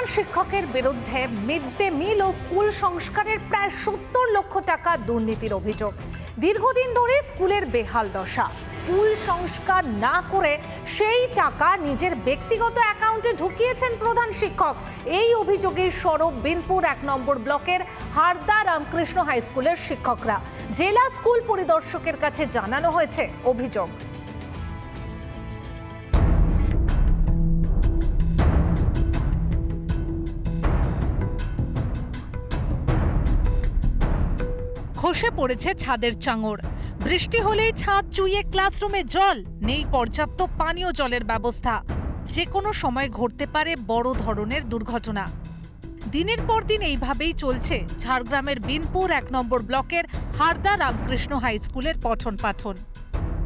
প্রধান শিক্ষকের বিরুদ্ধে মিড ডে মিল ও স্কুল সংস্কারের প্রায় সত্তর লক্ষ টাকা দুর্নীতির অভিযোগ। দীর্ঘদিন ধরে স্কুলের বেহাল দশা। স্কুল সংস্কার না করে সেই টাকা নিজের ব্যক্তিগত অ্যাকাউন্টে ঢুকিয়েছেন প্রধান শিক্ষক। এই অভিযোগের স্বরূপ বিনপুর এক নম্বর ব্লকের হারদা রামকৃষ্ণ হাই স্কুলের শিক্ষকরা। জেলা স্কুল পরিদর্শকের কাছে জানানো হয়েছে অভিযোগ। খসে পড়েছে ছাদের চাঙড়। বৃষ্টি হলেই ছাদ চুইয়ে ক্লাসরুমে জল, নেই পর্যাপ্ত পানীয় জলের ব্যবস্থা। যে কোনো সময় ঘটতে পারে বড় ধরনের দুর্ঘটনা। দিনের পর দিন এইভাবেই চলছে ঝাড়গ্রামের বিনপুর এক নম্বর ব্লকের হারদা রামকৃষ্ণ হাই স্কুলের পঠন পাঠন।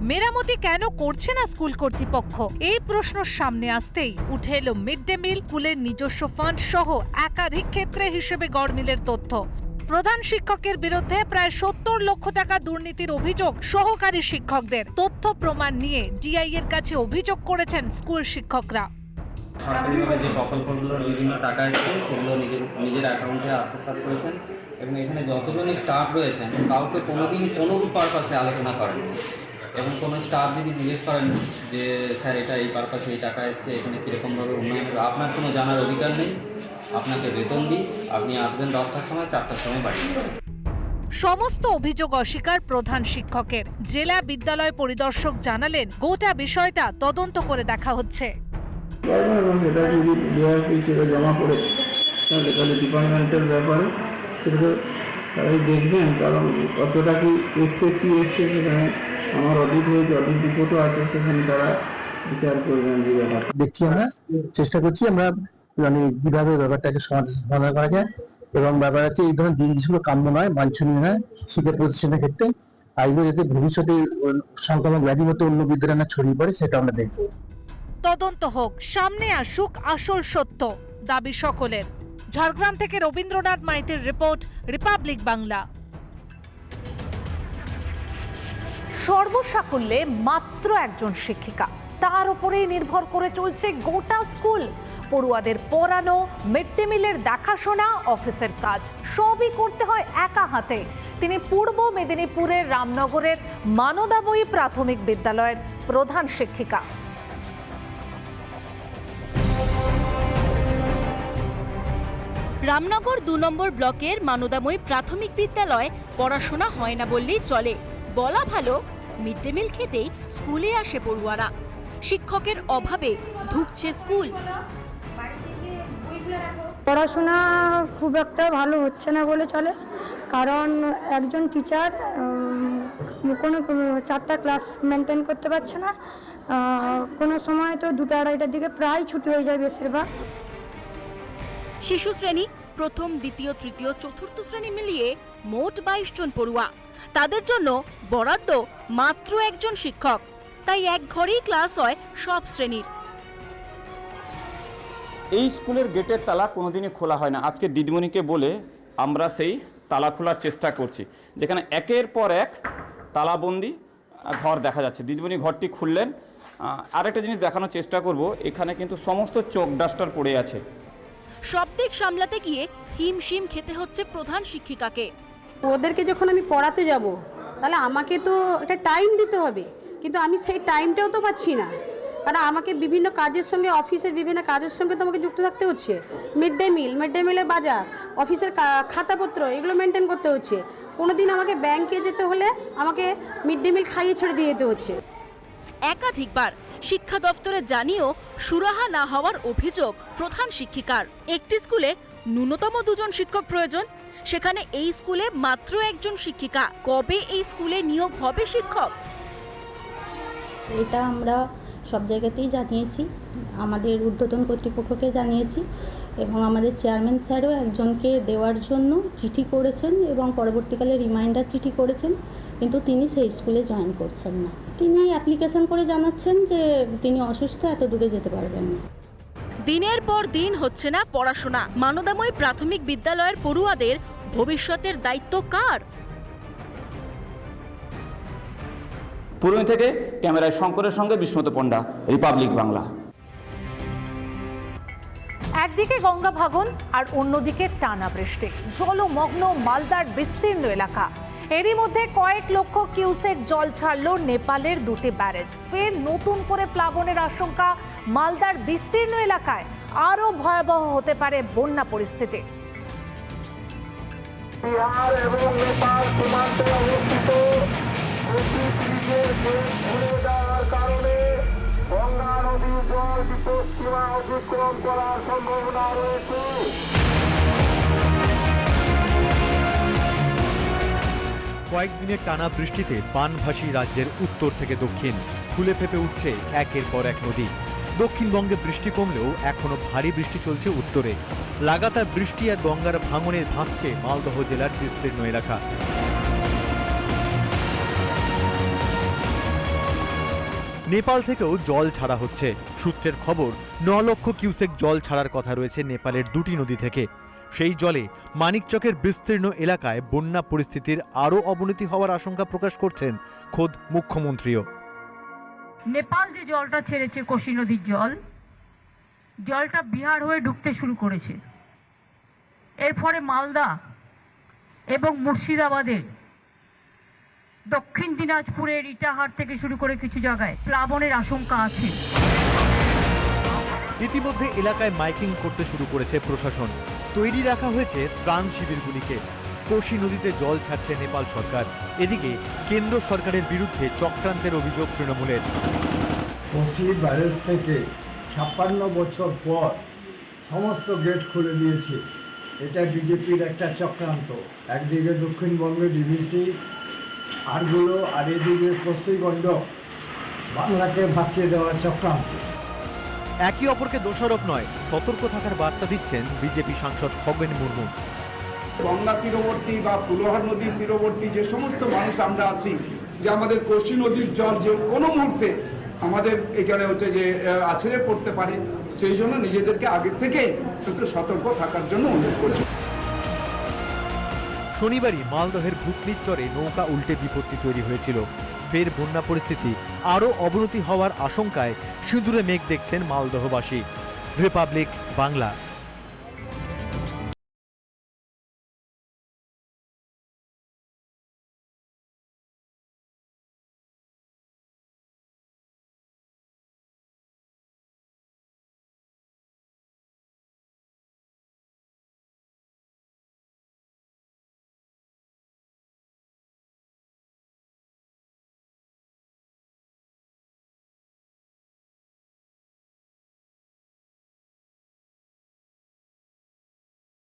মেরামতি কেন করছে না স্কুল কর্তৃপক্ষ? এই প্রশ্ন সামনে আসতেই উঠে এলো মিড ডে মিল, স্কুলের নিজস্ব ফান্ড সহ একাধিক ক্ষেত্রে হিসেবে গড়মিলের তথ্য। প্রধান শিক্ষকের বিরুদ্ধে প্রায় সত্তর লক্ষ টাকা দুর্নীতির অভিযোগ সহকারী শিক্ষকদের। তথ্য প্রমাণ নিয়ে ডিআই এর কাছে অভিযোগ করেছেন স্কুল শিক্ষকরা। সরকারিভাবে যে প্রকল্পগুলোর বিভিন্ন টাকা এসছে, সেগুলো নিজের নিজের অ্যাকাউন্টে আত্মসাৎ করেছেন এবং এখানে যতজনই স্টাফ রয়েছেন, কাউকে কোনোদিন কোনো পারপাসে আলোচনা করেন এবং কোনো স্টাফ যদি জিজ্ঞেস করেন যে, স্যার, এটা এই পারপাসে এই টাকা এসছে, এখানে কীরকমভাবে উন্নয়ন আপনার কোনো জানার অধিকার নেই। আপনাকে বেতন দিই আপনি আসবেন দশটার সময় চারটার সময় বাড়ি। সমস্ত অভিযোগ অস্বীকার প্রধান শিক্ষকের। জেলা বিদ্যালয় পরিদর্শক জানালেন গোটা বিষয়টা তদন্ত করে দেখা হচ্ছে। যদি হিসেবে জমা করে তাহলে তাহলে ডিপার্টমেন্টের ব্যাপারে সেটা তারাই দেখবেন কারণ কতটা কি এসছে কি এসছে সেখানে আমার অডিট হয়েছে অডিট রিপোর্টও আছে সেখানে তারা বিচার করবেন দেখছি আমরা চেষ্টা করছি আমরা মানে কীভাবে ব্যাপারটাকে সমাধান করা যায় এবং ব্যাপার হচ্ছে এই ধরনের জিনিসগুলো কাম্য নয় বাঞ্ছনীয় নয় শিক্ষা প্রতিষ্ঠানের ক্ষেত্রে। এগুলো যাতে ভবিষ্যতে ওই সংক্রামক ব্যাধি মতো অন্য বিদ্যালয়ে না ছড়িয়ে পড়ে সেটা আমরা দেখব। তদন্ত হোক সামনে আসুক আসল সত্য দাবি সকলের। ঝাড়গ্রাম থেকে রবীন্দ্রনাথ মাইতির রিপোর্ট রিপাবলিক বাংলা। সর্বসাকুল্যে মাত্র একজন শিক্ষিকা। তার উপরেই নির্ভর করে চলছে গোটা স্কুল। পড়ুয়াদের পড়ানো মিড ডে মিলের দেখাশোনা, অফিসের কাজ, সবই করতে হয় একা হাতে। তিনি পূর্ব মেদিনীপুরের রামনগরের মানদাবয়ী প্রাথমিক বিদ্যালয়ের প্রধান শিক্ষিকা। রামনগর দু নম্বর ব্লকের মানদাময়ী প্রাথমিক বিদ্যালয় পড়াশোনা হয় না বললেই চলে। বলা ভালো মিড ডে মিল খেতেই স্কুলে আসে পড়ুয়ারা। শিক্ষকের অভাবে ধুকছে স্কুল। পড়াশোনা খুব একটা ভালো হচ্ছে না বলে চলে। কারণ একজন টিচার কোনো চারটা ক্লাস মেনটেন করতে পারছে না। কোনো সময় তো দুটো আড়াইটার দিকে প্রায় ছুটি হয়ে যায় বেশিরভাগ। শিশু শ্রেণি, প্রথম, দ্বিতীয়, তৃতীয়, চতুর্থ শ্রেণি মিলিয়ে মোট বাইশ জন পড়ুয়া। তাদের জন্য বরাদ্দ মাত্র একজন শিক্ষক। তাই এক ঘরেই ক্লাস হয় সব শ্রেণির। এই স্কুলের গেটের তালা কোনোদিনই খোলা হয় না। আজকে দিদিমণিকে বলে আমরা সেই তালা খোলার চেষ্টা করছি। যেখানে একের পর এক তালাবন্দি ঘর দেখা যাচ্ছে। দিদিমণি ঘরটি খুললেন। আরেকটা জিনিস দেখানোর চেষ্টা করব। এখানে কিন্তু সমস্ত চোখ ডাস্টার পড়ে আছে। সব দিক সামলাতে গিয়ে হিমশিম খেতে হচ্ছে প্রধান শিক্ষিকাকে। ওদেরকে যখন আমি পড়াতে যাব তাহলে আমাকে তো একটা টাইম দিতে হবে। কিন্তু আমি সেই টাইমটাও তো পাচ্ছি না। কারণ আমাকে বিভিন্ন কাজের সঙ্গে অফিসের বিভিন্ন কাজের সঙ্গে তো আমাকে যুক্ত থাকতে হচ্ছে। Mid day meal mid day মিলের বাজার অফিসের খাতাপত্র এগুলো মেনটেন করতে হচ্ছে। কোনো দিন আমাকে ব্যাংকে যেতে হলে আমাকে মিড ডে মিল খাইয়ে ছেড়ে দিয়ে যেতে হচ্ছে। একাধিকবার শিক্ষা দপ্তরে জানিয়েও সুরাহা না হওয়ার অভিযোগ প্রধান শিক্ষিকার। একটি স্কুলে ন্যূনতম দুজন শিক্ষক প্রয়োজন সেখানে এই স্কুলে মাত্র একজন শিক্ষিকা। কবে এই স্কুলে নিয়োগ হবে শিক্ষক? এটা আমরা সব জায়গাতেই জানিয়েছি। আমাদের ঊর্ধ্বতন কর্তৃপক্ষকে জানিয়েছি এবং আমাদের চেয়ারম্যান স্যারও একজনকে দেওয়ার জন্য চিঠি করেছেন এবং পরবর্তীকালে রিমাইন্ডার চিঠি করেছেন, কিন্তু তিনি সেই স্কুলে জয়েন করছেন না। তিনি অ্যাপ্লিকেশন করে জানাচ্ছেন যে তিনি অসুস্থ, এত দূরে যেতে পারবেন না। দিনের পর দিন হচ্ছে না পড়াশোনা। মানদাময় প্রাথমিক বিদ্যালয়ের পড়ুয়াদের ভবিষ্যতের দায়িত্ব কার? পুরনো থেকে ক্যামেরায় শঙ্করের সঙ্গে বিস্মত পণ্ডা রিপাবলিক বাংলা। একদিকে গঙ্গা ভাগন আর অন্যদিকে টানা বৃষ্টি। জলমগ্ন মালদার বিস্তীর্ণ এলাকা। এরই মধ্যে কয়েক লক্ষ কিউসেক জল ছাড়ল নেপালের দুটি ব্যারেজ। ফের নতুন করে প্লাবনের আশঙ্কা মালদার বিস্তীর্ণ এলাকায়। আরও ভয়াবহ হতে পারে বন্যা পরিস্থিতি। বিহার এবং নেপাল সীমান্তে অবস্থিত কয়েকদিনের টানা বৃষ্টিতে বানভাসী রাজ্যের উত্তর থেকে দক্ষিণ ফুলে ফেপে উঠছে একের পর এক নদী। দক্ষিণবঙ্গে বৃষ্টি কমলেও এখনও ভারী বৃষ্টি চলছে উত্তরে। লাগাতার বৃষ্টি আর গঙ্গার ভাঙনে ভাসছে মালদহ জেলার বিস্তীর্ণ এলাকা। নেপাল থেকেও জল ছাড়া হচ্ছে। সূত্রের খবর, ন লক্ষ কিউসেক জল ছাড়ার কথা রয়েছে নেপালের দুটি নদী থেকে। সেই জলে মানিকচকের বিস্তীর্ণ এলাকায় বন্যা পরিস্থিতির আরও অবনতি হওয়ার আশঙ্কা প্রকাশ করছেন খোদ মুখ্যমন্ত্রীও। নেপাল যে জলটা ছেড়েছে কোশি নদীর জল, জলটা বিহার হয়ে ঢুকতে শুরু করেছে। এর ফলে মালদা এবং মুর্শিদাবাদের দক্ষিণ দিনাজপুরের ইটাহার থেকে শুরু করে কিছু জায়গায় প্লাবনের আশঙ্কা আছে। ইতিমধ্যে এলাকায় মাইকিং করতে শুরু করেছে প্রশাসন। তৈরি রাখা হয়েছে ত্রাণ শিবিরগুলিকে। কোশি নদীতে জল ছাড়ছে নেপাল সরকার। এদিকে কেন্দ্র সরকারের বিরুদ্ধে চক্রান্তের অভিযোগ তৃণমূলের। কোশি ব্যারেজ থেকে ছাপ্পান্ন বছর পর সমস্ত গেট খুলে দিয়েছে। এটা বিজেপির একটা চক্রান্ত। একদিকে দক্ষিণবঙ্গে ডিভিসি আরগুলো আর এদিকে কোশিগণ্ড বাংলাকে ভাসিয়ে দেওয়ার চক্রান্ত। একে অপরকে দোষারোপ নয় সতর্ক থাকার বার্তা দিচ্ছেন বিজেপি সাংসদ খগেন মুর্মু। গঙ্গা তীরবর্তী বা পুলোহার নদীর তীরবর্তী যে সমস্ত মানুষ আমরা আছি যে আমাদের কোশি নদীর জল যে কোনো মুহূর্তে আমাদের এখানে হচ্ছে যে আছড়ে পড়তে পারে সেই জন্য নিজেদেরকে আগে থেকেই একটু সতর্ক থাকার জন্য অনুরোধ করছি। শনিবারই মালদহের ভূতনির চরে নৌকা উল্টে বিপত্তি তৈরি হয়েছিল। ফের বন্যা পরিস্থিতি আরও অবনতি হওয়ার আশঙ্কায় সিঁদুরে মেঘ দেখছেন মালদহবাসী। রিপাবলিক বাংলা।